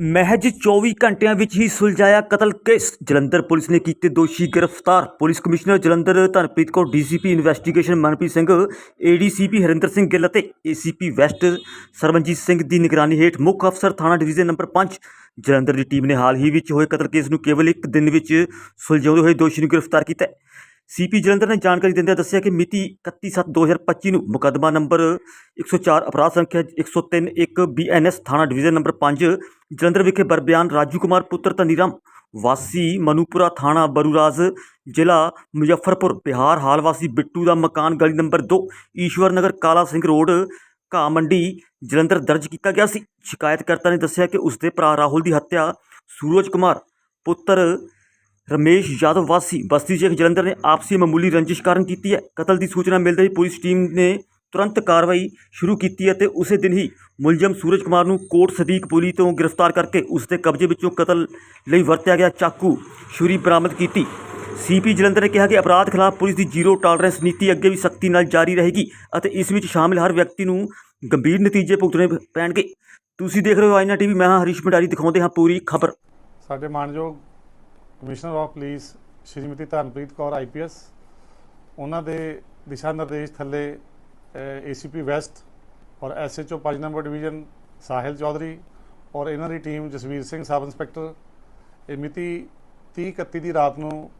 ਮਹਿਜ 24 ਘੰਟਿਆਂ ਵਿੱਚ ਹੀ ਸੁਲਝਾਇਆ ਕਤਲ ਕੇਸ। ਜਲੰਧਰ ਪੁਲਿਸ ਨੇ ਕੀਤੇ ਦੋਸ਼ੀ ਗ੍ਰਿਫਤਾਰ। Police commissioner Jalandhar Dharpreet Kaur, DCP investigation Manpreet Singh, ADCP Harinder Singh Gill ਅਤੇ ਏਸੀਪੀ ਵੈਸਟ ਸਰਵਨਜੀਤ ਸਿੰਘ ਦੀ ਨਿਗਰਾਨੀ ਹੇਠ ਮੁੱਖ ਅਫਸਰ ਥਾਣਾ ਡਿਵੀਜ਼ਨ ਨੰਬਰ 5 ਜਲੰਧਰ ਦੀ ਟੀਮ ਨੇ ਹਾਲ ਹੀ ਵਿੱਚ ਹੋਏ ਕਤਲ ਕੇਸ ਨੂੰ ਕੇਵਲ ਇੱਕ ਦਿਨ ਵਿੱਚ ਸੁਲਝਾਉਂਦੇ ਹੋਏ ਦੋਸ਼ੀ ਨੂੰ ਗ੍ਰਿਫਤਾਰ ਕੀਤਾ ਸੀਪੀ ਜਲੰਧਰ ਨੇ ਜਾਣਕਾਰੀ ਦਿੰਦਿਆਂ ਦੱਸਿਆ ਕਿ ਮਿਤੀ 31/7/2025 ਨੂੰ ਮੁਕੱਦਮਾ ਨੰਬਰ 104 ਅਪਰਾਧ ਸੰਖਿਆ 103 1 ਬੀਐਨਐਸ ਥਾਣਾ ਡਿਵੀਜ਼ਨ ਨੰਬਰ 5 ਜਲੰਧਰ ਵਿਖੇ ਬਰਬਿਆਨ ਰਾਜੂ ਕੁਮਾਰ ਪੁੱਤਰ ਧਨੀਰਾਮ ਵਾਸੀ ਮਨੂਪੁਰਾ ਥਾਣਾ ਬਰੂਰਾਜ ਜ਼ਿਲ੍ਹਾ ਮੁਜ਼ੱਫਰਪੁਰ ਬਿਹਾਰ ਹਾਲ ਵਾਸੀ ਬਿੱਟੂ ਦਾ ਮਕਾਨ ਗਲੀ ਨੰਬਰ 2 ਈਸ਼ਵਰ ਨਗਰ ਕਾਲਾ ਸਿੰਘ ਰੋਡ ਘਾਹ ਮੰਡੀ ਜਲੰਧਰ ਦਰਜ ਕੀਤਾ ਗਿਆ ਸੀ। ਸ਼ਿਕਾਇਤਕਰਤਾ ਨੇ ਦੱਸਿਆ ਕਿ ਉਸਦੇ ਭਰਾ ਰਾਹੁਲ ਦੀ ਹੱਤਿਆ ਸੂਰਜ ਕੁਮਾਰ ਪੁੱਤਰ ਰਮੇਸ਼ ਯਾਦਵ ਵਾਸੀ ਬਸਤੀ ਸ਼ੇਖ ਜਲੰਧਰ ਨੇ ਆਪਸੀ ਮਾਮੂਲੀ ਰੰਜਿਸ਼ ਕਾਰਨ ਕੀਤੀ ਹੈ। ਕਤਲ ਦੀ ਸੂਚਨਾ ਮਿਲਦੇ ਹੀ ਪੁਲਿਸ ਟੀਮ ਨੇ ਤੁਰੰਤ ਕਾਰਵਾਈ ਸ਼ੁਰੂ ਕੀਤੀ ਅਤੇ ਉਸੇ ਦਿਨ ਹੀ ਮੁਲਜ਼ਮ ਸੂਰਜ ਕੁਮਾਰ ਨੂੰ ਕੋਟ ਸਦੀਕ ਪੁਲੀ ਤੋਂ ਗ੍ਰਿਫਤਾਰ ਕਰਕੇ ਉਸ ਦੇ ਕਬਜ਼ੇ ਵਿੱਚੋਂ ਕਤਲ ਲਈ ਵਰਤਿਆ ਗਿਆ ਚਾਕੂ ਛੁਰੀ ਬਰਾਮਦ ਕੀਤੀ। ਸੀਪੀ ਜਲੰਧਰ ਨੇ ਕਿਹਾ ਕਿ ਅਪਰਾਧ ਖਿਲਾਫ ਪੁਲਿਸ ਦੀ ਜ਼ੀਰੋ ਟਾਲਰੈਂਸ ਨੀਤੀ ਅੱਗੇ ਵੀ ਸਖਤੀ ਨਾਲ ਜਾਰੀ ਰਹੇਗੀ ਅਤੇ ਇਸ ਵਿੱਚ ਸ਼ਾਮਿਲ ਹਰ ਵਿਅਕਤੀ ਨੂੰ ਗੰਭੀਰ ਨਤੀਜੇ ਭੁਗਤਣੇ ਪੈਣਗੇ। ਤੁਸੀਂ ਦੇਖ ਰਹੇ ਹੋ ਆਈਨਾ ਟੀਵੀ ਮੈਂ ਹਾਂ ਹਰੀਸ਼ ਭੰਡਾਰੀ, ਦਿਖਾਉਂਦੇ ਹਾਂ ਪੂਰੀ ਖਬਰ। ਸਾਡੇ ਮਾਨਯੋਗ commissioner of police Shrimati Dharanpreet Kaur IPS ਉਹਨਾਂ ਦੇ ਦਿਸ਼ਾ ਨਿਰਦੇਸ਼ ਥੱਲੇ ਏਸੀਪੀ ਵੈਸਟ ਔਰ SHO 5 number division Sahil Chaudhary ਔਰ ਇਹਨਾਂ ਦੀ team Jasvir Singh sub inspector. ਇਹ ਮਿਤੀ 30 31 ਦੀ ਰਾਤ ਨੂੰ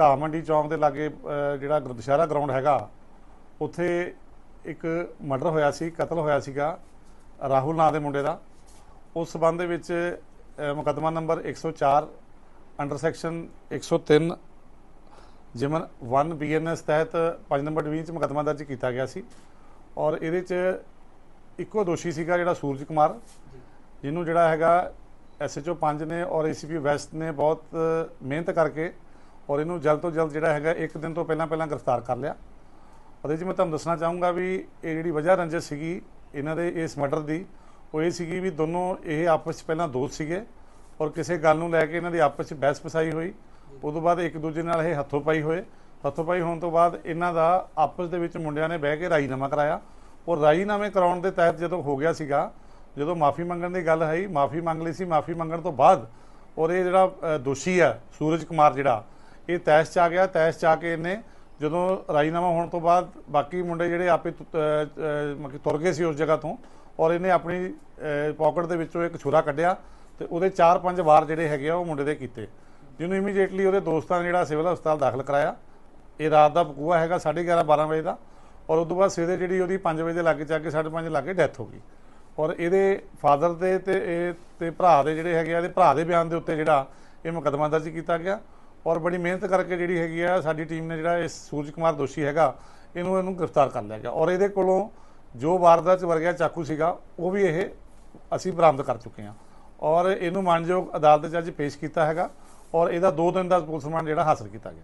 ਘਾਹ ਮੰਡੀ ਚੌਂਕ ਦੇ ਲਾਗੇ ਜਿਹੜਾ ਗੁਰ- ਗਰਾਊਂਡ ਹੈਗਾ ਉੱਥੇ ਇੱਕ ਮਰਡਰ ਹੋਇਆ ਸੀ ਕਤਲ ਹੋਇਆ ਸੀਗਾ ਰਾਹੁਲ ਨਾਂ ਦੇ ਮੁੰਡੇ ਦਾ। ਉਸ ਸਬੰਧ ਦੇ ਵਿੱਚ ਅਹ, ਮੁਕੱਦਮਾ ਨੰਬਰ 104 ਅੰਡਰ ਸੈਕਸ਼ਨ 103 ਜਿਮਨ 1 ਬੀਐਨਐਸ ਤਹਿਤ 5 ਨੰਬਰ ਡਿਵੀਜ਼ਨ ਚ ਮੁਕੱਦਮਾ ਦਰਜ ਕੀਤਾ ਗਿਆ ਸੀ ਔਰ ਇਹਦੇ ਚ ਇੱਕੋ ਦੋਸ਼ੀ ਸੀਗਾ ਜਿਹੜਾ ਸੂਰਜ ਕੁਮਾਰ, ਜਿਹਨੂੰ ਜਿਹੜਾ ਹੈਗਾ ਐਸਐਚਓ 5 ਨੇ ਔਰ ਏਸੀਪੀ ਵੈਸਟ ਨੇ ਬਹੁਤ ਮਿਹਨਤ ਕਰਕੇ ਔਰ ਇਹਨੂੰ ਜਲਦ ਤੋਂ ਜਲਦ ਜਿਹੜਾ ਹੈਗਾ ਇੱਕ ਦਿਨ ਤੋਂ ਪਹਿਲਾਂ ਪਹਿਲਾਂ ਗ੍ਰਿਫਤਾਰ ਕਰ ਲਿਆ। ਉਹਦੇ 'ਚ ਮੈਂ ਤੁਹਾਨੂੰ ਦੱਸਣਾ ਚਾਹੂੰਗਾ ਵੀ ਇਹ ਜਿਹੜੀ ਵਜ੍ਹਾ ਰੰਜਿਸ਼ ਸੀਗੀ, ਇਹਨਾਂ ਦੇ ਇਸ ਮਰਡਰ ਦੀ, ਉਹ ਇਹ ਸੀਗੀ ਵੀ ਦੋਨੋਂ ਇਹ ਆਪਸ 'ਚ ਪਹਿਲਾਂ ਦੋਸਤ ਸੀਗੇ। ਔਰ ਕਿਸੇ ਗੱਲ ਨੂੰ ਲੈ ਕੇ ਇਹਨਾਂ ਦੀ ਆਪਸ 'ਚ ਬਹਿਸ ਪਸਾਈ ਹੋਈ। ਉਦੋਂ ਬਾਅਦ ਇੱਕ ਦੂਜੇ ਨਾਲ ਇਹ ਹੱਥੋਂ ਪਾਈ ਹੋਏ। ਹੱਥੋਂ ਪਾਈ ਹੋਣ ਤੋਂ ਬਾਅਦ ਇਹਨਾਂ ਦਾ ਆਪਸ ਦੇ ਵਿੱਚ ਮੁੰਡਿਆਂ ਨੇ ਬਹਿ ਕੇ ਰਾਜੀਨਾਮਾ ਕਰਾਇਆ। ਔਰ ਰਾਜੀਨਾਮੇ ਕਰਾਉਣ ਦੇ ਤਹਿਤ ਜਦੋਂ ਹੋ ਗਿਆ ਸੀਗਾ, ਜਦੋਂ ਮਾਫੀ ਮੰਗਣ ਦੀ ਗੱਲ ਹੈ ਮਾਫੀ ਮੰਗ ਲਈ ਸੀ, ਮਾਫੀ ਮੰਗਣ ਤੋਂ ਬਾਅਦ ਔਰ ਇਹ ਜਿਹੜਾ ਦੋਸ਼ੀ ਆ, ਸੂਰਜ ਕੁਮਾਰ ਜਿਹੜਾ, ਇਹ ਤੈਸ਼ ਚ ਆ ਗਿਆ। ਤੈਸ਼ ਚ ਆ ਕੇ ਇਹਨੇ ਜਦੋਂ ਰਾਜੀਨਾਮਾ ਹੋਣ ਤੋਂ ਬਾਅਦ ਬਾਕੀ ਮੁੰਡੇ ਜਿਹੜੇ ਆਪੇ ਮਤਲਬ ਕਿ ਤੁਰ ਗਏ ਸੀ ਉਸ ਜਗ੍ਹਾ ਤੋਂ ਔਰ ਇਹਨੇ ਆਪਣੀ ਪਾਕਟ ਦੇ ਵਿੱਚੋਂ ਇੱਕ ਛੁਰਾ ਕੱਢਿਆ। ਤੇ ਉਹਦੇ 4-5 ਵਾਰ ਜਿਹੜੇ ਹੈਗੇ ਆ, ਉਹ ਮੁੰਡੇ ਦੇ ਕੀਤੇ। ਜਿਹਨੂੰ ਇਮੀਡੀਏਟਲੀ ਉਹਦੇ ਦੋਸਤਾਂ ਨੇ ਜਿਹੜਾ ਸਿਵਲ ਹਸਪਤਾਲ ਦਾਖਲ ਕਰਾਇਆ। ਇਹ ਰਾਤ ਦਾ ਬਕੂਆ ਹੈਗਾ 11:30 12 ਵਜੇ ਦਾ। ਔਰ ਉਸ ਤੋਂ ਬਾਅਦ ਸਵੇਰੇ ਜਿਹੜੀ ਉਹਦੀ 5 ਵਜੇ ਦੇ ਲਾਗੇ ਜਾ ਕੇ 5:30 ਲਾਗੇ ਡੈਥ ਹੋ ਗਈ। ਔਰ ਇਹਦੇ ਫਾਦਰ ਦੇ ਤੇ ਇਹ ਤੇ ਭਰਾ ਦੇ ਜਿਹੜੇ ਹੈਗੇ ਆ, ਇਹਦੇ ਭਰਾ ਦੇ ਬਿਆਨ ਦੇ ਉੱਤੇ ਜਿਹੜਾ ਇਹ ਮੁਕੱਦਮਾ ਦਰਜ ਕੀਤਾ ਗਿਆ। ਔਰ ਬੜੀ ਮਿਹਨਤ ਕਰਕੇ ਜਿਹੜੀ ਹੈਗੀ ਆ, ਸਾਡੀ ਟੀਮ ਨੇ ਜਿਹੜਾ ਇਹ ਸੂਰਜ ਕੁਮਾਰ ਦੋਸ਼ੀ ਹੈਗਾ, ਇਹਨੂੰ ਇਹਨੂੰ ਗ੍ਰਿਫਤਾਰ ਕਰ ਲਿਆ ਗਿਆ। ਔਰ ਇਹਦੇ ਕੋਲੋਂ ਜੋ ਵਾਰਦਾਤ ਚ ਵਰਗਿਆ ਚਾਕੂ ਸੀਗਾ, ਉਹ ਵੀ ਇਹ ਅਸੀਂ ਬਰਾਮਦ ਕਰ ਚੁੱਕੇ ਹਾਂ। ਔਰ ਇਹਨੂੰ ਮਾਨਯੋਗ ਅਦਾਲਤ 'ਚ ਅੱਜ ਪੇਸ਼ ਕੀਤਾ ਹੈਗਾ ਔਰ ਇਹਦਾ 2 ਦਿਨ ਦਾ ਪੁਲਿਸ ਰਿਮਾਂਡ ਜਿਹੜਾ ਹਾਸਲ ਕੀਤਾ ਗਿਆ।